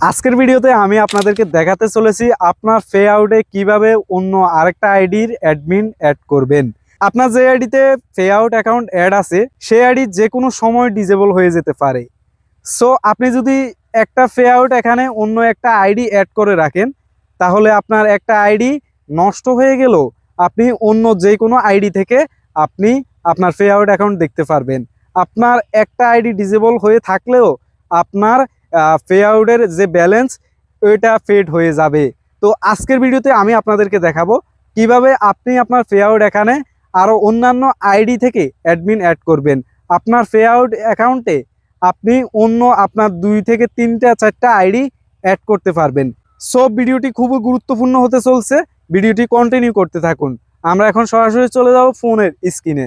আজকের ভিডিওতে আমি আপনাদেরকে দেখাতে চলেছি আপনার ফে আউটে কীভাবে অন্য আরেকটা আইডির অ্যাডমিন অ্যাড করবেন। আপনার যে আইডিতে ফে আউট অ্যাকাউন্ট অ্যাড আছে, সেই আইডি যে কোনো সময় ডিজেবল হয়ে যেতে পারে। সো আপনি যদি একটা ফে আউট এখানে অন্য একটা আইডি অ্যাড করে রাখেন, তাহলে আপনার একটা আইডি নষ্ট হয়ে গেলেও আপনি অন্য যে কোনো আইডি থেকে আপনি আপনার ফে আউট অ্যাকাউন্ট দেখতে পারবেন। আপনার একটা আইডি ডিজেবল হয়ে থাকলেও আপনার ফে আউটের যে ব্যালেন্স ওইটা ফেড হয়ে যাবে। তো আজকের ভিডিওতে আমি আপনাদেরকে দেখাবো কীভাবে আপনি আপনার ফে আউট এখানে আরও অন্যান্য আইডি থেকে অ্যাডমিন অ্যাড করবেন। আপনার ফে আউট অ্যাকাউন্টে আপনি অন্য আপনার দুই থেকে তিনটা, চারটা আইডি অ্যাড করতে পারবেন। সব ভিডিওটি খুবই গুরুত্বপূর্ণ হতে চলছে। ভিডিওটি কন্টিনিউ করতে থাকুন। আমরা এখন সরাসরি চলে যাব ফোনের স্ক্রিনে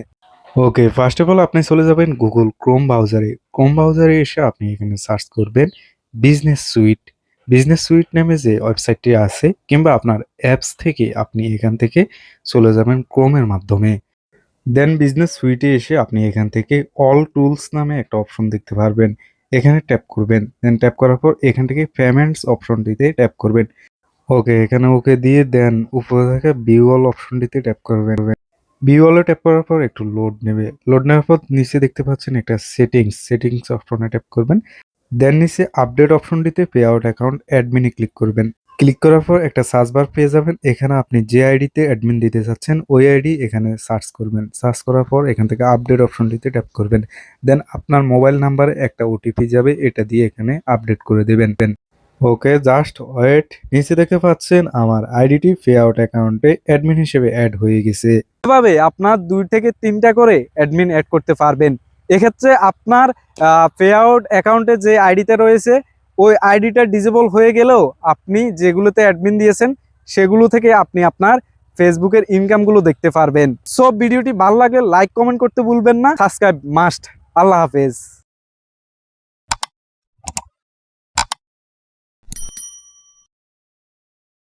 ওকে ফার্স্ট অফ অল আপনি চলে যাবেন গুগল ক্রোম ব্রাউজারে ক্রোম ব্রাউজারে এসে আপনি এখানে সার্চ করবেন বিজনেস সুইট বিজনেস সুইট নামে যে ওয়েবসাইটটি আছে কিংবা আপনার অ্যাপস থেকে আপনি এখান থেকে চলে যাবেন ক্রোমের মাধ্যমে। দেন বিজনেস সুইটে এসে আপনি এখান থেকে অল টুলস নামে একটা অপশন দেখতে পারবেন। এখানে ট্যাপ করবেন। দেন ট্যাপ করার পর এখান থেকে পেমেন্টস অপশনটিতে ট্যাপ করবেন। ওকে এখানে ওকে দিয়ে দেন উপরে থাকা ভিউ অল অপশনটিতে ট্যাপ করবেন। ভিওয়ালে ট্যাপ করার পর একটু লোড নেবে। লোড নেওয়ার পর নিচে দেখতে পাচ্ছেন একটা সেটিংস সেটিংস অপশনে ট্যাপ করবেন। দেন নিচে আপডেট অপশনটিতে পে আউট অ্যাকাউন্ট অ্যাডমিনে ক্লিক করবেন। ক্লিক করার পর একটা সার্চ বার পেয়ে যাবেন। এখানে আপনি যে আইডিতে অ্যাডমিন দিতে চাচ্ছেন ওই আইডি এখানে সার্চ করবেন। সার্চ করার পর এখান থেকে আপডেট অপশনটিতে ট্যাপ করবেন। দেন আপনার মোবাইল নাম্বারে একটা ওটিপি যাবে, এটা দিয়ে এখানে আপডেট করে দেবেন। Okay, just wait. নিচে দেখতে পাচ্ছেন আমার আইডিটি পে আউট অ্যাকাউন্টে অ্যাডমিন হিসেবে অ্যাড হয়ে গেছে। এভাবে আপনার দুই থেকে তিনটা করে অ্যাডমিন অ্যাড করতে পারবেন। এক্ষেত্রে আপনার পে আউট অ্যাকাউন্টে যে আইডিতে রয়েছে, ওই আইডিটা ডিজেবল হয়ে গেলেও আপনি যেগুলোতে অ্যাডমিন দিয়েছেন, সেগুলো থেকে আপনি আপনার ফেসবুকের ইনকামগুলো দেখতে পারবেন। সব ভিডিওটি ভালো লাগলে লাইক, কমেন্ট করতে ভুলবেন না। Subscribe must. আল্লাহ হাফেজ।